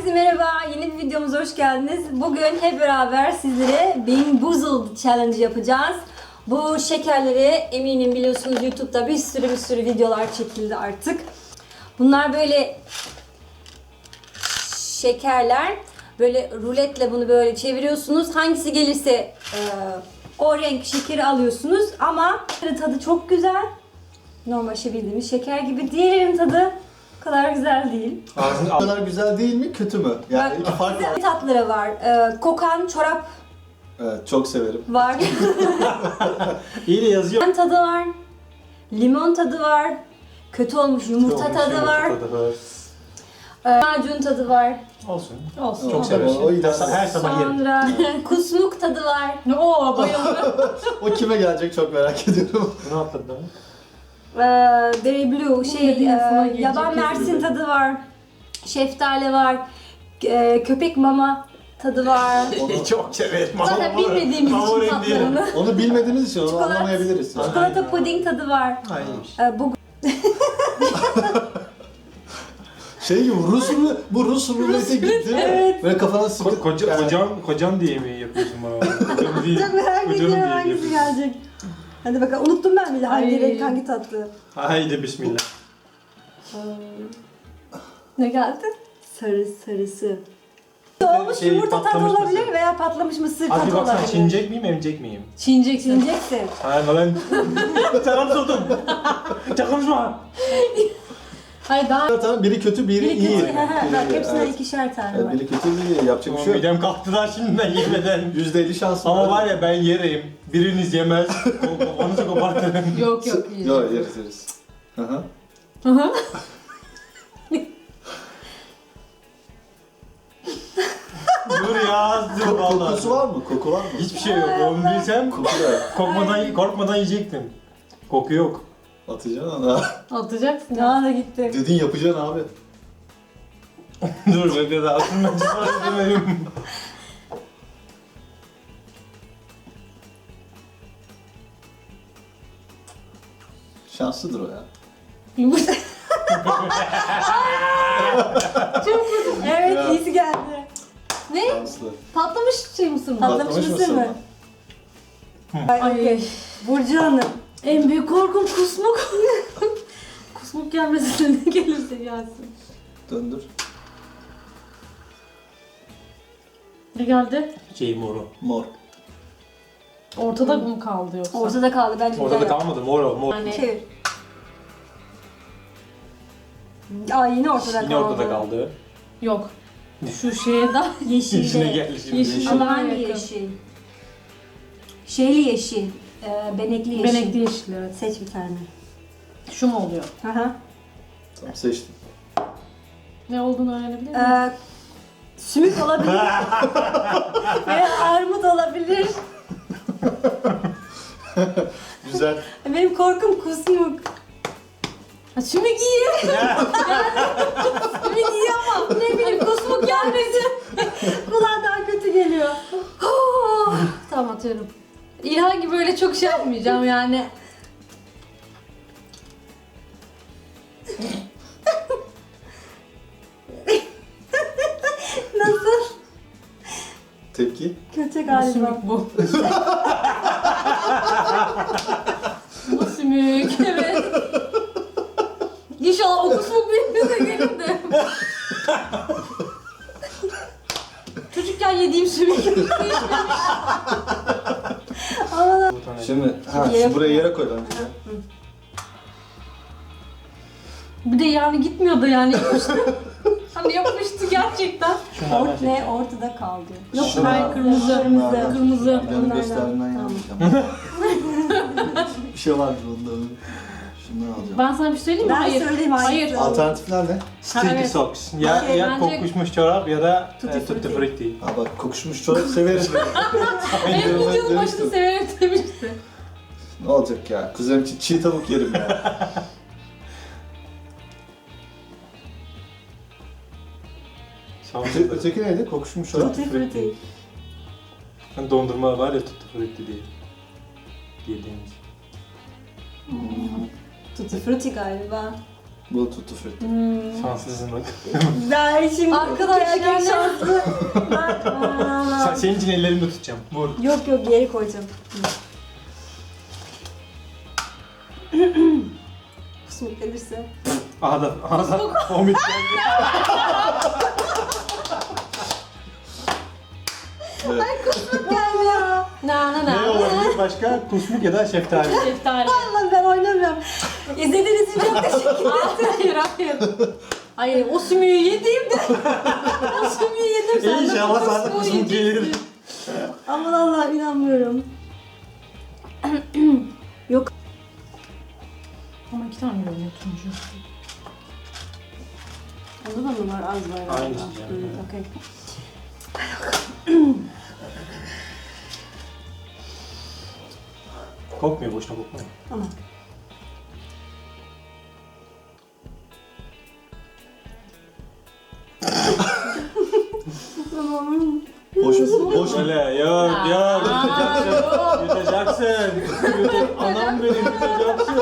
Herkese merhaba, yeni bir videomuza hoş geldiniz. Bugün hep beraber sizlere Bean Boozled Challenge yapacağız. Bu şekerleri eminim biliyorsunuz YouTube'da bir sürü bir sürü videolar çekildi artık. Bunlar böyle şekerler. Böyle ruletle bunu böyle çeviriyorsunuz. Hangisi gelirse e, o renk şekeri alıyorsunuz. Ama tadı çok güzel. Normal şey bildiğimiz şeker gibi. Diğerinin tadı o kadar güzel değil. Ağzın o kadar güzel değil mi, kötü mü? Yani iki fark var. tatları var. Ee, kokan çorap Evet, çok severim. var. İyi de yazıyor. Limon tadı var. Limon tadı var. Kötü olmuş yumurta tadı var. Ee, macun tadı var. Olsun. Olsun. Çok severim. O, o idare Her sabah yerim. Sonra kusmuk tadı var. Oo bayıldım. O kime gelecek çok merak ediyorum. Ne atladın? Ee, Berry Blue, şey, e, gelecek yaban kesin. mersin tadı var. Şeftali var. e, köpek mama tadı var. Çok severim. Zaten bilmediğimiz için tatlarını. onu bilmediğiniz için onu Çikolat. anlamayabiliriz. Yani. Çikolata puding tadı var. Ha iyiymiş. Ee, bu Şey gibi Rus ruleti, bu Rus rulete gitti. evet. Böyle kafana Ko sıkıp... koca, Yani- kocam, kocam diye mi yapıyorsun bana? Kocam değil. Çok merak Kocanım ediyorum diye hangisi yapıyorsun. gelecek. Hadi bakalım unuttum ben bile hangi Ay. renk hangi tatlı. Haydi bismillah. Ne geldi? Sarı sarısı. Olmuş Şey, yumurta tadı patlamış olabilir mısır. veya patlamış mısır Az tadı bir baksana olabilir. çinecek miyim emecek miyim? Çiğneyeceksin. Çiğneyeceksin. Ha ben... Selam sordum. Çakılmışma. Hayır daha Zaten biri kötü, biri, Biri iyi. kötü. Bak hepsinden evet. ikişer tane Evet, var. biri kötü, biri iyi. Yapacak bir Tamam şey yok. midem kalktı daha şimdiden yemeden. %50 şans Ama var ya ben yerim. Biriniz yemez. Kafanızı kopartırım. yok yok. yiyecek. Yok, yeriz yeriz. Hı hı. Hı hı. Dur ya. Dur Ko- valla. Kokusu var mı? Koku var mı? Hiçbir şey yok. Onu bilsem Koku da yok. korkmadan, korkmadan yiyecektim. Koku yok. Atacaksın ona. Atacaksın. Daha da gitti. Dedin yapacaksın abi. Dur bekle daha aslında çıkartmayayım. Şanslıdır o ya. Yumurta. Evet Ya. iyisi geldi. ne? Şanslı. Patlamış şey mısır mı? Patlamış mısır mı? Ay, Ay. okey. Burcu Hanım. En büyük korkum kusmuk. kusmuk gelmesin ne gelirse gelsin. Döndür. Ne geldi? Şey moru. Mor. Ortada mı kaldı yoksa? Ortada kaldı bence Orada da güzel. kalmadı mor o mor. Yani Çevir. Aa yine ortada Yine kaldı. ortada kaldı. yok. Şu şeye da Yeşilde. İçine geldi şimdi. Yeşil. Ama hangi Yakın. yeşil? Şeyli yeşil. Ee, benekli yeşil. benekli yeşil evet. Seç bir tane. Şu mu oluyor? Aha. Tamam seçtim. Ne olduğunu öğrenebilir miyim? Ee, sümük olabilir. Veya armut olabilir. Güzel. Benim korkum kusmuk. Ha, sümük iyi. Sümük iyi ama ne bileyim kusmuk gelmesin. Kulağa daha kötü geliyor. tamam atıyorum. İlhan gibi böyle çok şey yapmayacağım yani. Nasıl? Tepki. Kötü galiba. bu. bu sümük evet. İnşallah o kusmuk gelir de. Çocukken yediğim sümük. Ama Şimdi ha, Yere şu buraya yere koy bence. Bir de yani gitmiyor da yani yapıştı. hani yapıştı gerçekten. Ort ne? Ortada kaldı. Yok Şuna- hayır kırmızı. Şunlardan. Kırmızı. Benim Bunlardan. gösterdiğimden Tamam. yanlış ama. bir şey vardır bunda. Şundan alacağım. Ben sana bir şey söyleyeyim mi? Ben hayır. söyleyeyim, Hayır. hayır. Alternatifler ne? Sticky evet. socks. Ya, Şey, ya bence- kokuşmuş çorap ya da Tutti e, tutti frutti. frutti. Ha bak kokuşmuş çorap severiz. Benim videonun başını severek demişti. Ne olacak ya? Kuzenim için çiğ tavuk yerim ya. Öte-. Öteki neydi? Kokuşmuş çorap. Tutti frutti. Hani dondurma var ya tutti frutti diye. Yediğimiz. Tutti frutti galiba. Bu tuttu frutti. Şanslısın bak. Ben şimdi Arkadaşlar ne- şanslı. Ben- Aa. Sen, senin için ellerimle tutacağım. Vur. Yok yok geri koyacağım. Kusmuk gelirse. Aha da, aha da. Omit geldi. Gelmiyor. Na na na. Ne olabilir başka? Kusmuk ya da şeftali. Şeftali. Allah'ım ben oynamıyorum. İzlediğiniz için çok teşekkür hayır hayır. Hayır o sümüğü yedim de. o sümüğü yedim sen de İnşallah sana da kusmuk gelir. Aman Allah inanmıyorum. tane görünüyor turuncu. Onda da mı var? Az var. galiba. Aynısı canım. Hı, okey. Kokmuyor boşuna kokmuyor. Tamam. Boş, boş Öyle yok yok yutacaksın. Yutacaksın. Yut- Anam benim yutacaksın.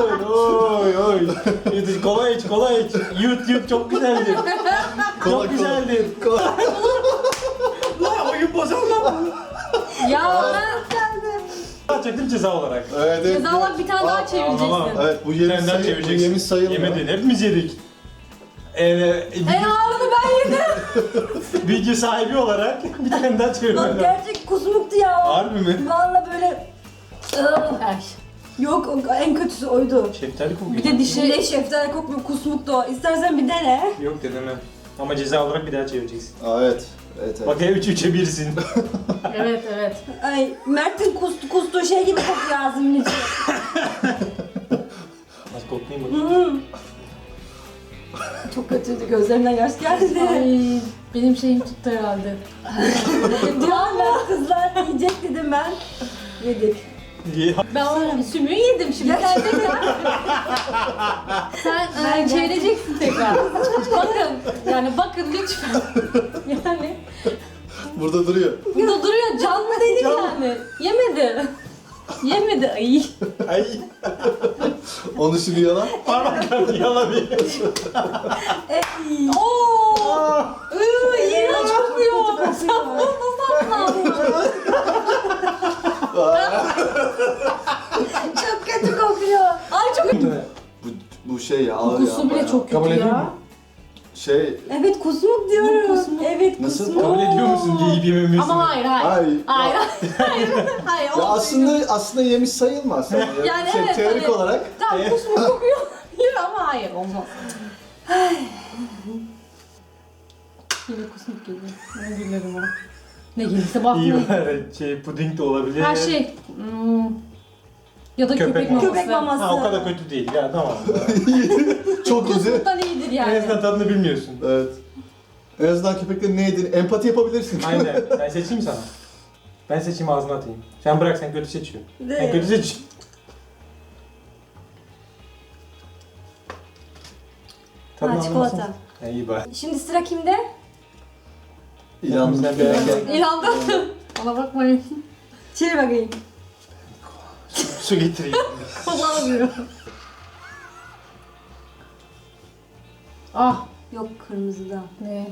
Oy oy. Yut, kola iç kola iç. Yut yut çok güzeldir. Kola, Çok güzeldir. kola. Lan oyun bozuldu. Ya ben Çektim ceza olarak. Evet, evet. ceza olarak bir tane daha çevireceksin. Evet bu yemiş, Senden sayı, bu çevireceksin. yemiş sayılmıyor. Yemedin. Hepimiz yedik. Ee, En ağırını ben yedim. bilgi sahibi olarak bir tane daha Bak çevirmem. gerçek kusmuktu ya. o. Harbi mi? Valla böyle... Iı, Ay. Yok o- en kötüsü oydu. Şeftali kokuyor. Bir de dişi Ne şeftali kokmuyor kusmuktu o. İstersen bir dene. Yok denemem. Ama ceza olarak bir daha çevireceksin. Aa, evet. Evet, evet. Bak ya 3 3'e 1'sin. Evet evet. Ay Mert'in kustu kustuğu şey gibi kokuyor ağzımın içi. Az koklayayım bakayım. Hmm. Çok kötüydü gözlerimden yaş geldi. Ay benim şeyim tuttu herhalde. Diyorlar kızlar yiyecek dedim ben. Yedik. Ben o sümüğü yedim şimdi sen tekrar. sen e, çevireceksin tekrar. bakın yani bakın lütfen. Yani Burada duruyor. burada duruyor canlı değil yani. Yemedi. Yemedi ay. Ay. Onun şimdi yalan. Parmaklarını yalamıyor. Ey. Oo! Şey ya ağır Kokusu ya. bile bayağı. çok Kabul kötü edeyim ya. mi? Şey, Evet kusmuk diyorum. kusmuk. Evet Nasıl? kusmuk. Kabul ediyor musun yiyip yememiyorsun? Ama hayır hayır. ay. Hayır hayır. Hayır. Ya olmuyor. aslında aslında yemiş sayılmaz. Yani, Yani şey, evet, teorik hani- olarak Tamam kusmuk kokuyor. Hayır ama hayır olmaz. Yine kusmuk geliyor. Ben güllerim ona. Ne gelirse İyi bakmayın. var. Şey puding de olabilir. Her şey. hmm, ya da Köpek köpek, maması. Köpek maması. Ha o kadar kötü değil ya tamam. çok güzel. Kusmuktan iyidir en yani. azından tadını bilmiyorsun. Evet. En azından köpeklerin ne yediğini empati yapabilirsin. Aynen. Ben seçeyim sana. Ben seçeyim ağzına atayım. Sen bırak sen kötü seçiyorsun. De- Sen kötü seç. Ha, çikolata. Ha, iyi bari. Şimdi sıra kimde? Yer İlanda. Ona bakmayın. Çevir bakayım. Su getireyim. Kullanamıyor. Ah. Yok kırmızıda. Ne?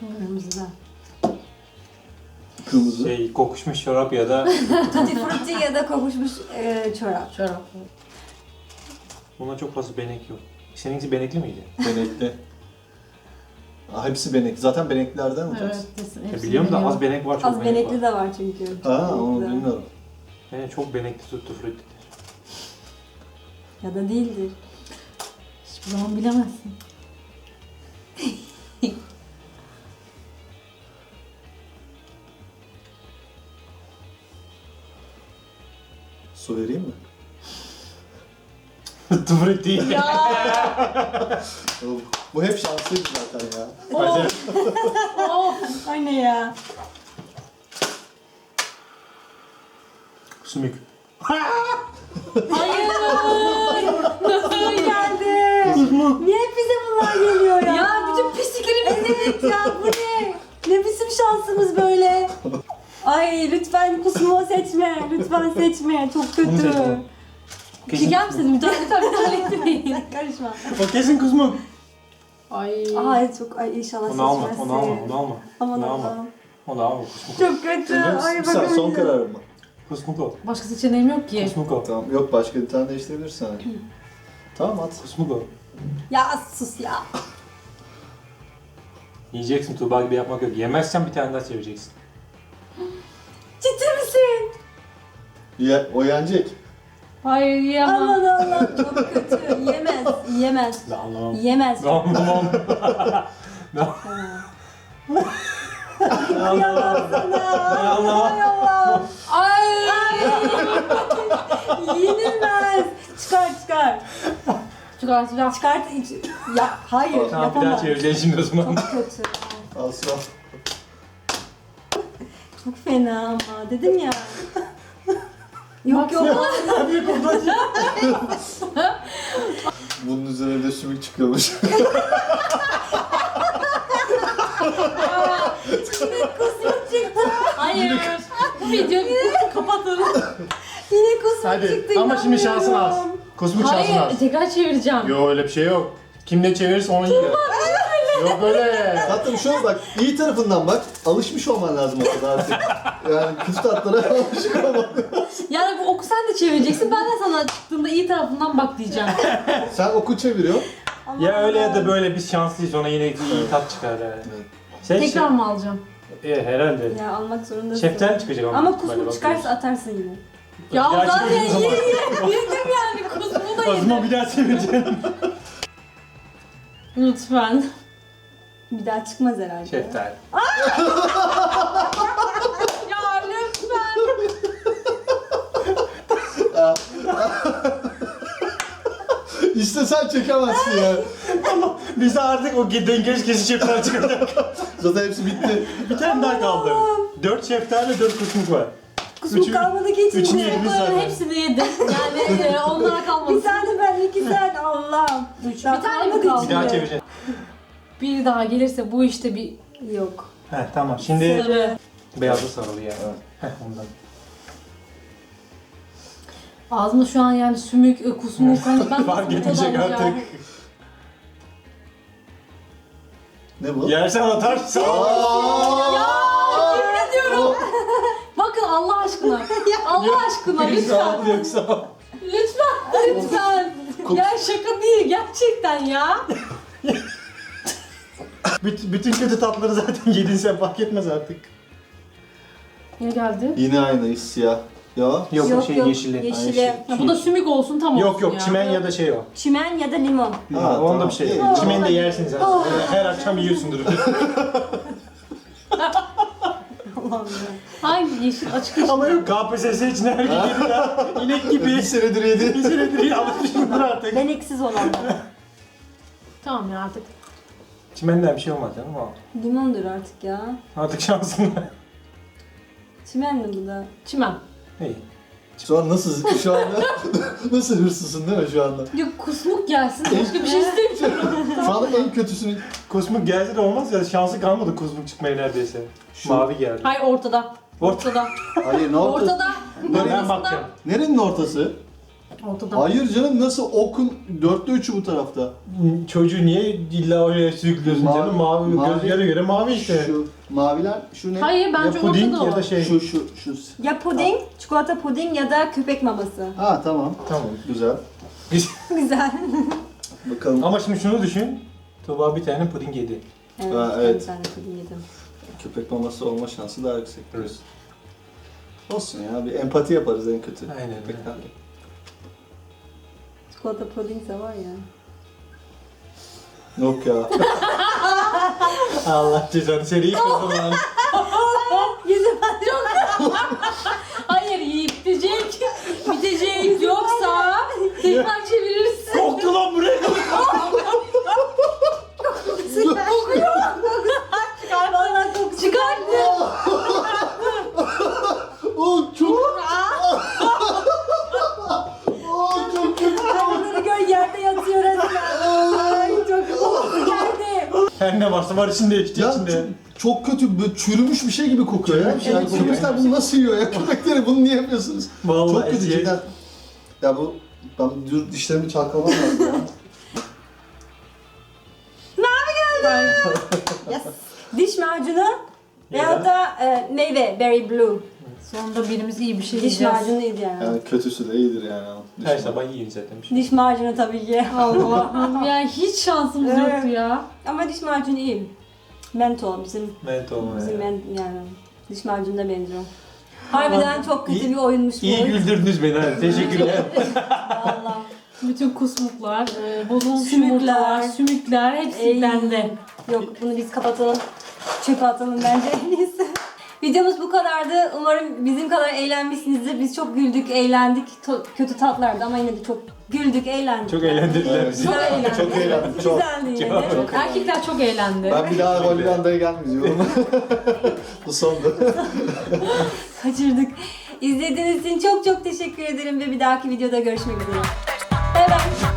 Kırmızıda. Kırmızı. şey kokuşmuş çorap ya da Tutti frutti ya da kokuşmuş e, çorap. Çorap. buna çok fazla benek yok. Seninkisi benekli miydi? Benekli. Aa, hepsi benek. Zaten beneklerden mi? Evet. Ya hepsini biliyorum da az benek var çok Az benek benekli var. de var çünkü. Çok onu bilmiyorum. Yani çok benekli tuttu frutti. Ya da değildir. Hiçbir zaman bilemezsin. Su vereyim mi? Tuttu frutti. Ya. Oğlum, Bu hep şanslıydı zaten ya. Hadi. of. Ay ne ya? Sümük. Hayır. Geldi. Niye bize bunlar geliyor ya? ya bütün pislikleri biz Evet ya bu ne? Ne bizim şansımız böyle? Ay lütfen kusmuğu seçme. Lütfen seçme. Çok kötü. Bunu seçme. Çeker misiniz? Müdahale lütfen müdahale etmeyin. Karışma. O kesin kusmuk. Ay. Ay çok ay inşallah Onu alma, seçmezsin. onu alma, onu alma. Aman Onu alma. Allah'ım. Onu alma. Çok kötü. Ay Sen son bakamayacağım. kararın mı? Kusmuk o. Başka seçeneğim yok ki. Kusmuk o. Tamam yok başka bir tane değiştirebilirsin. tamam at. Kusmuk Ya sus ya. Yiyeceksin Tuğba gibi yapmak yok. Yemezsen bir tane daha çevireceksin. Ciddi misin? Ya, o yenecek. Hayır yiyemem. Aman Allah çok kötü. Yemez. Yemez. Ben anlamam. Yemez. Ben anlamam. Ben Yalan sana. Anlamam. Ay Allah'ım. Ay. Yenilmez. Çıkar çıkar. Çıkartacağım. Çıkart. iç- Ya hayır Tamam bir daha yapamam. çevireceksin şimdi o zaman. Çok kötü. Al sıra. Çok fena ama dedim ya. yok yok. Bunun üzerine bir de sümük çıkıyormuş. Kusmuk çıktı. Hayır. Bu videoyu kapatın. Yine kusmuk Hadi çıktı. ama şimdi şansın az. inanmıyorum. Kusmuk şansın Hayır. az. Tekrar çevireceğim. Yok öyle bir şey yok. Kim ne çevirirse onu yiyor. yok öyle. Tatlım şöyle bak, iyi tarafından bak. Alışmış olman lazım o kadar artık. Yani kötü tatlara alışık olman Yani bu oku sen de çevireceksin. Ben de sana çıktığında iyi tarafından bak diyeceğim. Sen oku çeviriyorsun. Ya öyle ya da böyle biz şanslıyız ona yine iyi tat çıkar yani. Evet. Sen Tekrar mı alacağım? E, herhalde. Ya almak zorundasın. Şeftali çıkacak ama. Ama Böyle kusmuk bakıyoruz. çıkarsa atarsın yine. Ya daha zaten çevirdiğin zaman- yedim yani. Kusmuğu yedim. bir daha çevireceksin. Lütfen. Bir daha çıkmaz herhalde. Şeftali. Ya lütfen. İşte sen çekemezsin ya. Bize artık o dengeli kesici şeftali çıkacak. Zaten hepsi bitti. bir tane daha kaldı. Dört şeftali, dört kusmuk var. Kusmuk Üçünü- kalmadı ki içinde. üçünü. Bunların zaten. hepsini yedim. Yani e, onlara Bir kalmasın. tane ben, iki tane. Allah'ım. Üç. Bir tane mi Bir kaldı? daha çevireceksin. Bir daha gelirse bu işte bir Yok. Heh tamam şimdi sarı. beyazı sarılı ya. Heh ondan. Ağzımda şu an yani sümük, e, kusmuk, hani ben Fark etmeyecek artık. Ne bu? Yersen atarsın. Yemin ediyorum. Bakın Allah aşkına. Allah aşkına lütfen. yoksa. Lütfen. Lütfen. Ya şaka değil gerçekten ya. Büt- bütün kötü tatları zaten yedin sen fark etmez artık. Ne geldi? Yine aynı siyah. Ya. Yok, o şey yeşilli. Yeşili. Ya bu da sümük olsun tam Yok olsun yok ya. çimen ya da şey o. Çimen ya da limon. Ha, onda tamam. bir şey. İyi. yok. Çimeni de yersin zaten. Her akşam yiyorsundur. Allah'ım ya. Hangi yeşil açık yeşil? Ama yok KPSS için her gün yedi ya. İnek gibi. Bir senedir yedi. Bir senedir alışmışımdır artık. Ben eksiz olanlar. Tamam ya artık. Çimenden bir şey olmaz canım ama. Limondur artık ya. Artık şansın. Çimen mi bu da? Çimen. İyi. Şu an nasıl şu anda nasıl hırsızsın değil mi şu anda? Yok kusmuk gelsin başka bir şey istemiyorum. Şu anda en kötüsünü Kusmuk gelse de olmaz ya şansı kalmadı kusmuk çıkmaya neredeyse. Şu- Mavi geldi. Hayır ortada. Ortada. Hayır ne ortası? Ortada. Ben bakacağım. Nerenin ortası? Ortada. Hayır canım nasıl okun dörtte üçü bu tarafta. Çocuğu niye illa oraya sürüklüyorsun Mavi- canım? Mavi, mavi- göz göre göre mavi işte. Şu maviler şu ne? Hayır bence ya puding ortada ya o. da şey. Şu şu şu. Ya puding, çikolata puding ya da köpek maması. Ha tamam. Tamam. Güzel. Güzel. Bakalım. Ama şimdi şunu düşün. Tuğba bir tane puding yedi. Evet, Ha, ben evet. bir tane puding yedim. Köpek maması olma şansı daha yüksek. Evet. Olsun ya bir empati yaparız en kötü. Aynen. Köpeklerle. Çikolata puding de var ya. Yok ya. Allah cezanı seni ilk o zaman. Yüzüm Hayır bitecek. Bitecek yoksa tekrar çevirirsin. Koktu lan buraya. kokuyor. Çıkar vallahi kokuyor. Çıkarttı. Oo çok Oo çok kötü. Bunları gör yerde yatıyor resmen. Ay çok kokusu geldi. Varsa var içinde işte Ya içinde. çok, kötü böyle çürümüş bir şey gibi kokuyor ya. Çürümüş, Yani evet, köpekler bunu nasıl yiyor ya? Köpekleri bunu niye yapıyorsunuz? Vallahi çok kötü eziyet. cidden. Ya bu ben dur dişlerimi çalkalamam lazım ya. Yes. Diş macunu veyahut da e, meyve, berry blue. Sonunda birimiz iyi bir şey Diş yiyeceğiz. macunuydu yani. Yani kötüsü de iyidir yani. Her Düşman. sabah yiyin zaten bir şey. Diş macunu tabii ki. Allah'ım yani hiç şansımız Evet. yoktu ya. Ama diş macunu iyi. Mentol bizim Mentol bizim ya. men, yani diş macununa benziyor. Harbiden çok kötü İyi- bir oyunmuş bu. İyi oyun. güldürdünüz beni ha. Teşekkürler. Vallahi. Bütün kusmuklar, e, bozulmuş Sümükler. yumurtalar, sümükler hepsi Ey. bende. Yok bunu biz kapatalım. Çöpe atalım bence en iyisi. Videomuz bu kadardı. Umarım bizim kadar eğlenmişsinizdir. Biz çok güldük, eğlendik. To- kötü tatlardı ama yine de çok güldük, eğlendik. Çok eğlendirdiler bizi. Güzel eğlendik. Çok eğlendik, çok. Güzeldi yine de. Çok. Erkekler çok eğlendi. Ben bir daha Hollanda'ya gelmeyeceğim. Bu sondu. Kaçırdık. İzlediğiniz için çok çok teşekkür ederim ve bir dahaki videoda görüşmek üzere.